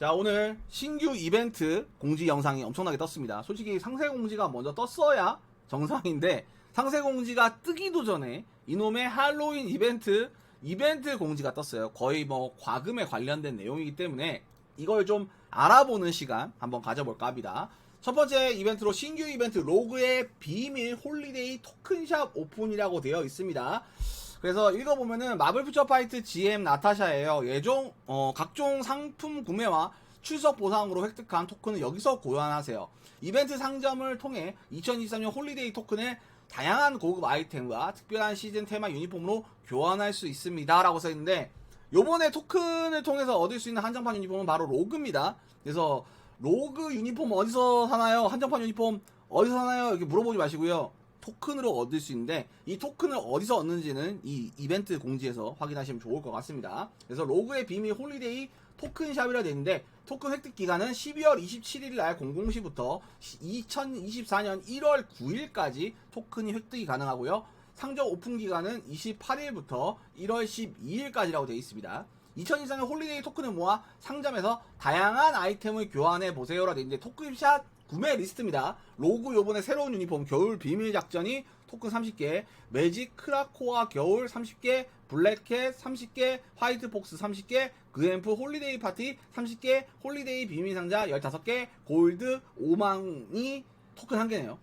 자 오늘 신규 이벤트 공지 영상이 엄청나게 떴습니다. 솔직히 상세 공지가 먼저 떴어야 정상인데 상세 공지가 뜨기도 전에 이놈의 할로윈 이벤트 이벤트 공지가 떴어요. 거의 뭐 과금에 관련된 내용이기 때문에 이걸 좀 알아보는 시간 한번 가져볼까 합니다. 첫 번째 이벤트로 신규 이벤트 로그의 비밀 홀리데이 토큰샵 오픈이라고 되어 있습니다. 그래서 읽어보면은 마블 퓨처 파이트 GM 나타샤예요. 예종 어, 각종 상품 구매와 출석 보상으로 획득한 토큰을 여기서 교환하세요. 이벤트 상점을 통해 2023년 홀리데이 토큰을 다양한 고급 아이템과 특별한 시즌 테마 유니폼으로 교환할 수 있습니다. 라고 써있는데 요번에 토큰을 통해서 얻을 수 있는 한정판 유니폼은 바로 로그입니다. 그래서 로그 유니폼 어디서 사나요? 한정판 유니폼 어디서 사나요? 이렇게 물어보지 마시고요. 토큰으로 얻을 수 있는데 이 토큰을 어디서 얻는지는 이 이벤트 공지에서 확인하시면 좋을 것 같습니다. 그래서 로그의 비밀 홀리데이 토큰샵이라 되어 있는데 토큰 획득 기간은 12월 27일 날 00시부터 2024년 1월 9일까지 토큰이 획득이 가능하고요. 상점 오픈 기간은 28일부터 1월 12일까지라고 되어 있습니다. 2024년 홀리데이 토큰을 모아 상점에서 다양한 아이템을 교환해 보세요라 되어 있는데 토큰샵 구매 리스트입니다. 로그 요번에 새로운 유니폼 겨울 비밀 작전이 토큰 30개, 매직 크라코아 겨울 30개, 블랙캣 30개, 화이트 폭스 30개, 그램프 홀리데이 파티 30개, 홀리데이 비밀 상자 15개, 골드 5망이 토큰 1개네요.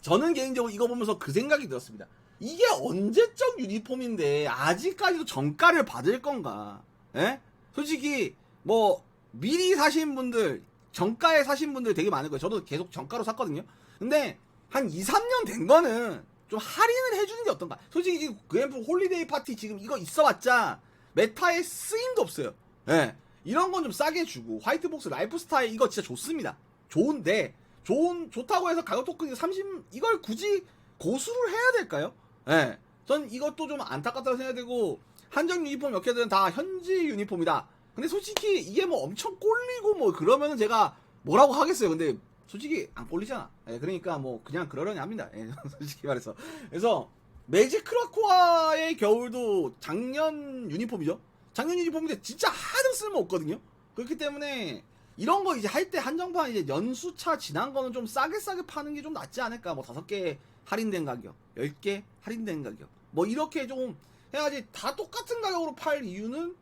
저는 개인적으로 이거 보면서 그 생각이 들었습니다. 이게 언제적 유니폼인데 아직까지도 정가를 받을 건가? 예? 솔직히 뭐 미리 사신 분들 정가에 사신 분들 되게 많을 거예요. 저도 계속 정가로 샀거든요. 근데 한 2, 3년 된 거는 좀 할인을 해주는 게 어떤가? 솔직히 지금 그램프 홀리데이 파티 지금 이거 있어봤자 메타에 쓰임도 없어요. 예. 이런 건 좀 싸게 주고 화이트복스 라이프 스타일 이거 진짜 좋습니다. 좋은데 좋은 좋다고 해서 가격 토큰이 30 이걸 굳이 고수를 해야 될까요? 예. 전 이것도 좀 안타깝다고 생각되고 한정 유니폼 몇 개들은 다 현지 유니폼이다. 근데 솔직히 이게 뭐 엄청 꼴리고 뭐 그러면은 제가 뭐라고 하겠어요. 근데 솔직히 안 꼴리잖아. 예, 그러니까 뭐 그냥 그러려니 합니다. 예, 솔직히 말해서. 그래서 매직 크라코아의 겨울도 작년 유니폼이죠. 작년 유니폼인데 진짜 하등 쓸모 없거든요. 그렇기 때문에 이런 거 이제 할 때 한정판 이제 연수차 지난 거는 좀 싸게 싸게 파는 게 좀 낫지 않을까. 뭐 다섯 개 할인된 가격, 열 개 할인된 가격. 뭐 이렇게 좀 해야지 다 똑같은 가격으로 팔 이유는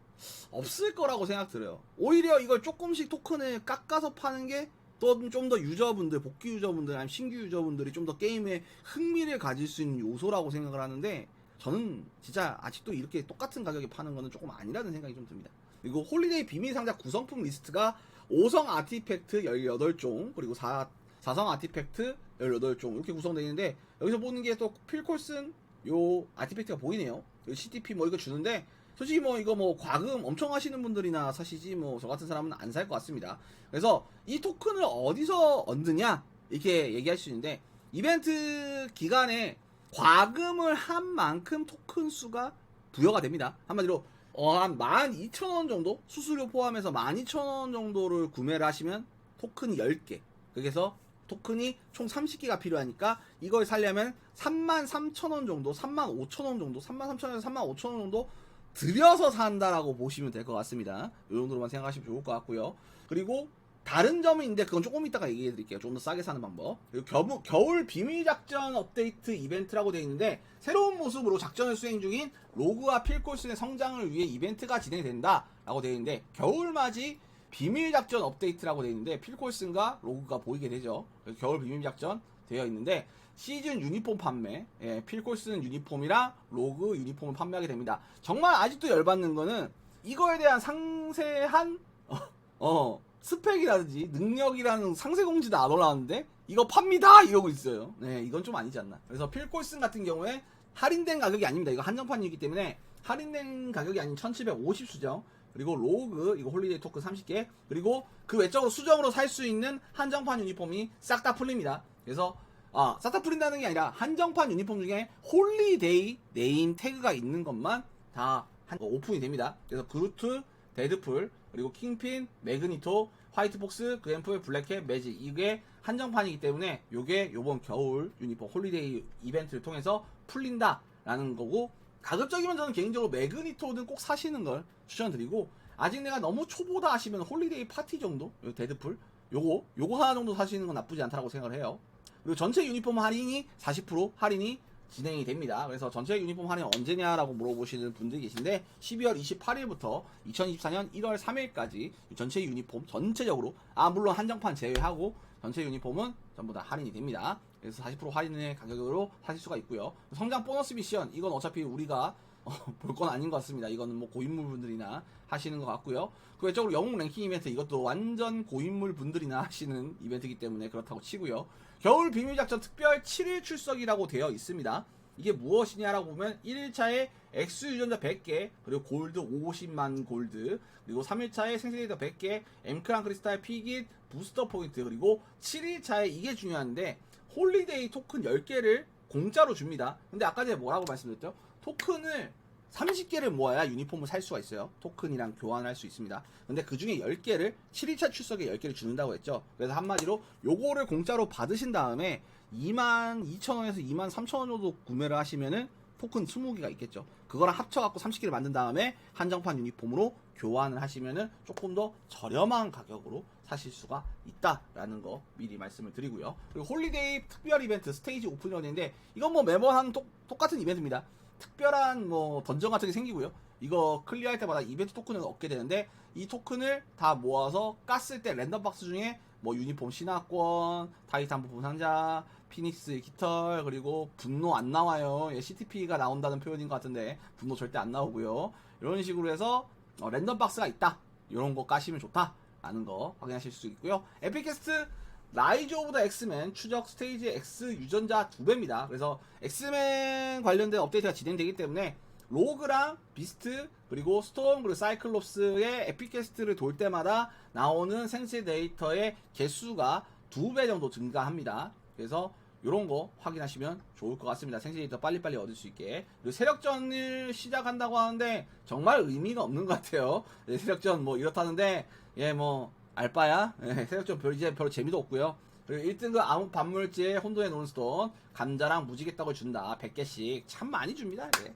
없을 거라고 생각 들어요. 오히려 이걸 조금씩 토큰을 깎아서 파는 게또좀더 유저분들, 복귀 유저분들, 아니면 신규 유저분들이 좀 더 게임에 흥미를 가질 수 있는 요소라고 생각을 하는데 저는 진짜 아직도 이렇게 똑같은 가격에 파는 거는 조금 아니라는 생각이 좀 듭니다. 그리고 홀리데이 비밀 상자 구성품 리스트가 5성 아티팩트 18종, 그리고 4, 4성 아티팩트 18종 이렇게 구성되어 있는데 여기서 보는 게 또 필콜슨 요 아티팩트가 보이네요. 여기 CDP 뭐 이거 주는데 솔직히 뭐 이거 뭐 과금 엄청 하시는 분들이나 사시지 뭐 저 같은 사람은 안 살 것 같습니다. 그래서 이 토큰을 어디서 얻느냐 이렇게 얘기할 수 있는데 이벤트 기간에 과금을 한 만큼 토큰 수가 부여가 됩니다. 한마디로 어, 한 12,000원 정도 수수료 포함해서 12,000원 정도를 구매를 하시면 토큰 10개. 그래서 토큰이 총 30개가 필요하니까 이걸 살려면 33,000원 정도, 35,000원 정도, 33,000원에서 35,000원 정도 들여서 산다라고 보시면 될 것 같습니다. 이 정도로만 생각하시면 좋을 것 같고요. 그리고 다른 있는데 그건 조금 이따가 얘기해 드릴게요. 좀 더 싸게 사는 방법. 그리고 겨우, 겨울 비밀 작전 업데이트 이벤트라고 되어 있는데 새로운 모습으로 작전을 수행 중인 로그와 필콜슨의 성장을 위해 이벤트가 진행된다라고 되어 있는데 겨울맞이 비밀 작전 업데이트라고 되어 있는데 필콜슨과 로그가 보이게 되죠. 겨울 비밀 작전 되어 있는데 시즌 유니폼 판매, 예, 필콜슨 유니폼이랑 로그 유니폼을 판매하게 됩니다. 정말 아직도 열받는 거는 이거에 대한 상세한 어, 어, 스펙이라든지 능력이라는 상세 공지도 안 올라왔는데 이거 팝니다 이러고 있어요. 네, 이건 좀 아니지 않나. 그래서 필콜슨 같은 경우에 할인된 가격이 아닙니다. 이거 한정판이기 때문에 할인된 가격이 아닌 1750 수정. 그리고 로그 이거 홀리데이 토큰 30개 그리고 그 외적으로 수정으로 살 수 있는 한정판 유니폼이 싹 다 풀립니다. 그래서 아, 싹다 풀린다는 게 아니라 한정판 유니폼 중에 홀리데이 네임 태그가 있는 것만 다 한- 어, 오픈이 됩니다. 그래서 그루트, 데드풀, 그리고 킹핀, 매그니토, 화이트복스, 그램프, 블랙캣, 매직 이게 한정판이기 때문에 요게 요번 겨울 유니폼 홀리데이 이벤트를 통해서 풀린다라는 거고 가급적이면 저는 개인적으로 매그니토는 꼭 사시는 걸 추천드리고 아직 내가 너무 초보다 하시면 홀리데이 파티 정도? 요 데드풀? 요거 요거 하나 정도 사시는 건 나쁘지 않다고 생각을 해요. 그리고 전체 유니폼 할인이 40% 할인이 진행이 됩니다. 그래서 전체 유니폼 할인 언제냐라고 물어보시는 분들이 계신데 12월 28일부터 2024년 1월 3일까지 전체 유니폼 전체적으로 아 물론 한정판 제외하고 전체 유니폼은 전부 다 할인이 됩니다. 그래서 40% 할인의 가격으로 사실 수가 있고요. 성장 보너스 미션 이건 어차피 우리가 어, 볼 건 아닌 것 같습니다. 이거는 뭐 고인물 분들이나 하시는 것 같고요. 그 외적으로 영웅 랭킹 이벤트 이것도 완전 고인물 분들이나 하시는 이벤트이기 때문에 그렇다고 치고요. 겨울 비밀작전 특별 7일 출석이라고 되어 있습니다. 이게 무엇이냐라고 보면 1일차에 X 유전자 100개, 그리고 골드 50만 골드, 그리고 3일차에 생세이더 100개, 엠크랑 크리스탈 피깃, 부스터 포인트, 그리고 7일차에 이게 중요한데 홀리데이 토큰 10개를 공짜로 줍니다. 근데 아까 전에 뭐라고 말씀드렸죠? 토큰을 30개를 모아야 유니폼을 살 수가 있어요. 토큰이랑 교환할 수 있습니다. 근데 그 중에 10개를 7일차 출석에 10개를 주는다고 했죠. 그래서 한마디로 요거를 공짜로 받으신 다음에 22,000원에서 23,000원 정도 구매를 하시면은 토큰 20개가 있겠죠. 그거랑 합쳐갖고 30개를 만든 다음에 한정판 유니폼으로 교환을 하시면은 조금 더 저렴한 가격으로 사실 수가 있다라는 거 미리 말씀을 드리고요. 그리고 홀리데이 특별 이벤트 스테이지 오픈런인데 이건 뭐 매번 하는 똑, 똑같은 이벤트입니다. 특별한 뭐 던전 같은 게 생기고요. 이거 클리어할 때마다 이벤트 토큰을 얻게 되는데 이 토큰을 다 모아서 깠을 때 랜덤 박스 중에 뭐 유니폼 신화권, 타이탄 부품 상자, 피닉스 깃털 그리고 분노 안 나와요. 예, CTP가 나온다는 표현인 것 같은데 분노 절대 안 나오고요. 이런 식으로 해서 어, 랜덤 박스가 있다. 이런 거 까시면 좋다. 라는 거 확인하실 수 있고요. 에피캐스트 라이즈 오브 더 엑스맨 추적 스테이지 X 유전자 두 배입니다. 그래서 엑스맨 관련된 업데이트가 진행되기 때문에 로그랑 비스트 그리고 스톰 그리고 사이클롭스의 에피캐스트를 돌 때마다 나오는 생체 데이터의 개수가 두 배 정도 증가합니다. 그래서 이런 거 확인하시면 좋을 것 같습니다. 생체 데이터 빨리빨리 얻을 수 있게. 그리고 세력전을 시작한다고 하는데 정말 의미가 없는 것 같아요. 네, 세력전 뭐 이렇다는데 예 뭐 알바야. 예, 세력전 별 이제 별로 재미도 없고요. 그리고 1등급 암흑 반물질 혼돈의 논스톤 감자랑 무지개 떡을 준다. 100개씩 참 많이 줍니다. 예.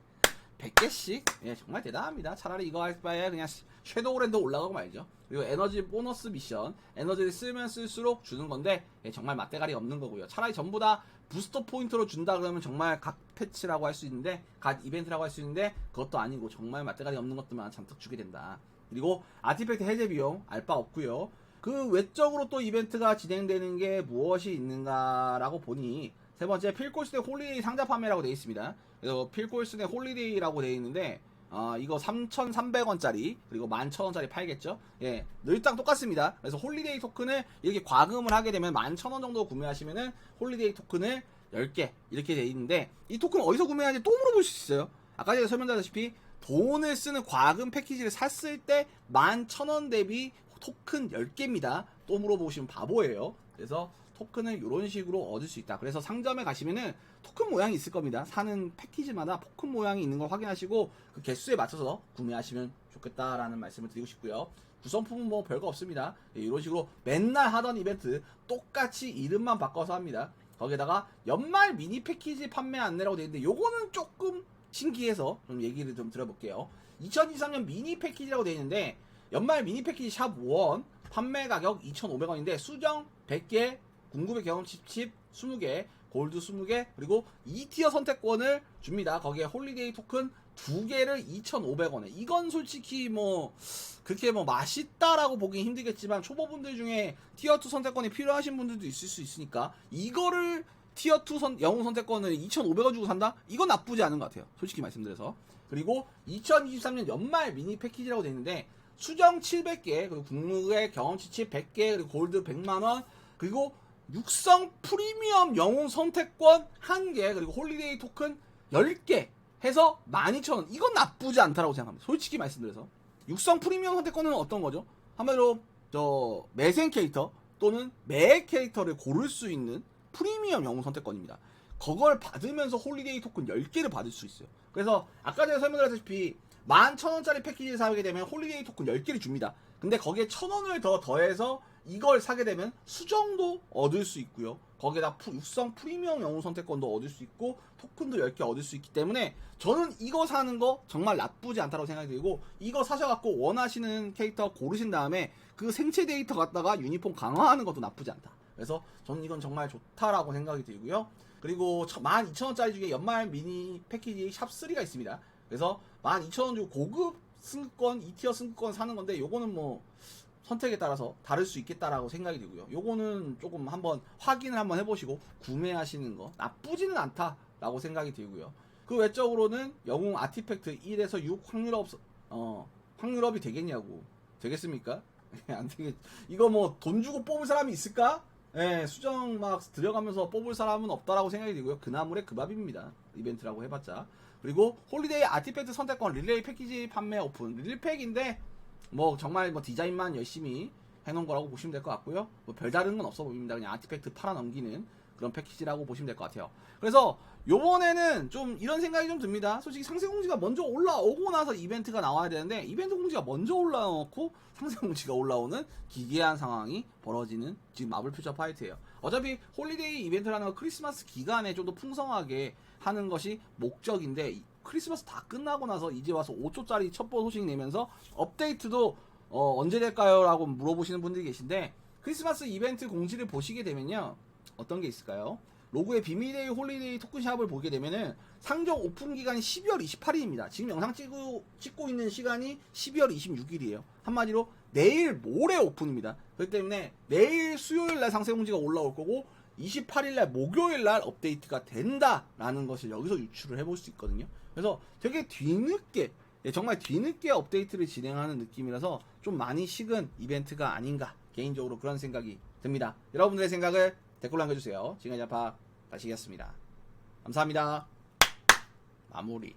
100개씩 예 정말 대단합니다 차라리 이거 할 바에 그냥 섀도우 랜드 올라가고 말죠 그리고 에너지 보너스 미션 에너지를 쓰면 쓸수록 주는 건데 예, 정말 맛대가리 없는 거고요 차라리 전부 다 부스터 포인트로 준다 그러면 정말 각 패치라고 할 수 있는데 각 이벤트라고 할 수 있는데 그것도 아니고 정말 맛대가리 없는 것들만 잔뜩 주게 된다 그리고 아티팩트 해제 비용 알바 없고요 그 외적으로 또 이벤트가 진행되는 게 무엇이 있는가라고 보니 세 번째 필콜스의 홀리데이 상자 판매라고 되어 있습니다. 그래서 필콜스의 홀리데이라고 되어 있는데 아 이거 3,300원짜리 그리고 11,000원짜리 팔겠죠? 예, 늘상 똑같습니다. 그래서 홀리데이 토큰을 이렇게 과금을 하게 되면 11,000원 정도 구매하시면은 홀리데이 토큰을 10개 이렇게 되어 있는데 이 토큰 어디서 구매하는지 또 물어볼 수 있어요. 아까 전에 설명드렸다시피 돈을 쓰는 과금 패키지를 샀을 때 11,000원 대비 토큰 10개입니다. 또 물어보시면 바보예요. 그래서 토큰을 이런 식으로 얻을 수 있다. 그래서 상점에 가시면은 토큰 모양이 있을 겁니다. 사는 패키지마다 토큰 모양이 있는 걸 확인하시고 그 개수에 맞춰서 구매하시면 좋겠다라는 말씀을 드리고 싶고요. 구성품은 뭐 별거 없습니다. 예, 이런 식으로 맨날 하던 이벤트 똑같이 이름만 바꿔서 합니다. 거기에다가 연말 미니 패키지 판매 안내라고 되어 있는데 요거는 조금 신기해서 좀 얘기를 좀 들어볼게요. 2023년 미니 패키지라고 되어 있는데 연말 미니 패키지 샵1 판매 가격 2,500원인데 수정 100개, 궁금의 경험치 칩 20개, 골드 20개, 그리고 2티어 선택권을 줍니다. 거기에 홀리데이 토큰 2개를 2,500원에. 이건 솔직히 뭐, 그렇게 뭐 맛있다라고 보기 힘들겠지만, 초보분들 중에 티어2 선택권이 필요하신 분들도 있을 수 있으니까, 이거를 티어2 선, 영웅 선택권을 2,500원 주고 산다? 이건 나쁘지 않은 것 같아요. 솔직히 말씀드려서. 그리고 2023년 연말 미니 패키지라고 되어 있는데, 수정 700개, 그리고 국무의 경험치 칩 100개, 그리고 골드 100만원, 그리고 육성 프리미엄 영웅 선택권 1개, 그리고 홀리데이 토큰 10개 해서 12,000원. 이건 나쁘지 않다라고 생각합니다. 솔직히 말씀드려서. 육성 프리미엄 선택권은 어떤 거죠? 한마디로, 저, 매생 캐릭터 또는 매 캐릭터를 고를 수 있는 프리미엄 영웅 선택권입니다. 그걸 받으면서 홀리데이 토큰 10개를 받을 수 있어요. 그래서 아까 전에 설명드렸다시피 11,000원짜리 패키지를 사게 되면 홀리데이 토큰 10개를 줍니다. 근데 거기에 1,000원을 더 더해서 이걸 사게 되면 수정도 얻을 수 있고요. 거기에다 프- 육성 프리미엄 영웅 선택권도 얻을 수 있고 토큰도 10개 얻을 수 있기 때문에 저는 이거 사는 거 정말 나쁘지 않다고 생각이 들고 이거 사셔갖고 원하시는 캐릭터 고르신 다음에 그 생체 데이터 갖다가 유니폼 강화하는 것도 나쁘지 않다. 그래서 저는 이건 정말 좋다라고 생각이 들고요. 그리고 12,000원짜리 중에 연말 미니 패키지 샵3가 있습니다. 그래서 12,000원 주고 고급 승급권, 2티어 승급권 사는 건데 요거는 뭐 선택에 따라서 다를 수 있겠다라고 생각이 들고요. 요거는 조금 한번 확인을 한번 해보시고 구매하시는 거 나쁘지는 않다라고 생각이 들고요. 그 외적으로는 영웅 아티팩트 1에서 6 확률업 어 확률업이 되겠냐고 되겠습니까? 안 되겠. 이거 뭐 돈 주고 뽑을 사람이 있을까? 예, 수정 막 들여가면서 뽑을 사람은 없다라고 생각이 들고요. 그나물의 그 밥입니다. 이벤트라고 해봤자. 그리고 홀리데이 아티팩트 선택권 릴레이 패키지 판매 오픈 릴팩인데 뭐 정말 뭐 디자인만 열심히 해놓은 거라고 보시면 될 것 같고요. 뭐 별다른 건 없어 보입니다. 그냥 아티팩트 팔아 넘기는 그런 패키지라고 보시면 될 것 같아요. 그래서 요번에는 좀 이런 생각이 좀 듭니다. 솔직히 상세 공지가 먼저 올라오고 나서 이벤트가 나와야 되는데 이벤트 공지가 먼저 올라오고 상세 공지가 올라오는 기괴한 상황이 벌어지는 지금 마블 퓨처 파이트예요. 어차피 홀리데이 이벤트라는 건 크리스마스 기간에 좀 더 풍성하게 하는 것이 목적인데 이 크리스마스 다 끝나고 나서 이제 와서 5초짜리 첩보 소식 내면서 업데이트도 어, 언제 될까요? 라고 물어보시는 분들이 계신데 크리스마스 이벤트 공지를 보시게 되면요 어떤 게 있을까요? 로그의 비밀데이 홀리데이 토큰샵을 보게 되면은 상점 오픈 기간이 12월 28일입니다. 지금 영상 찍고, 찍고 있는 시간이 12월 26일이에요. 한마디로 내일 모레 오픈입니다. 그렇기 때문에 내일 수요일 날 상세 공지가 올라올 거고 28일 날 목요일 날 업데이트가 된다라는 것을 여기서 유추를 해볼 수 있거든요. 그래서 되게 뒤늦게 예, 정말 뒤늦게 업데이트를 진행하는 느낌이라서 좀 많이 식은 이벤트가 아닌가 개인적으로 그런 생각이 듭니다. 여러분들의 생각을 댓글로 남겨주세요. 지금까지 아파 다시겠습니다. 감사합니다. 마무리.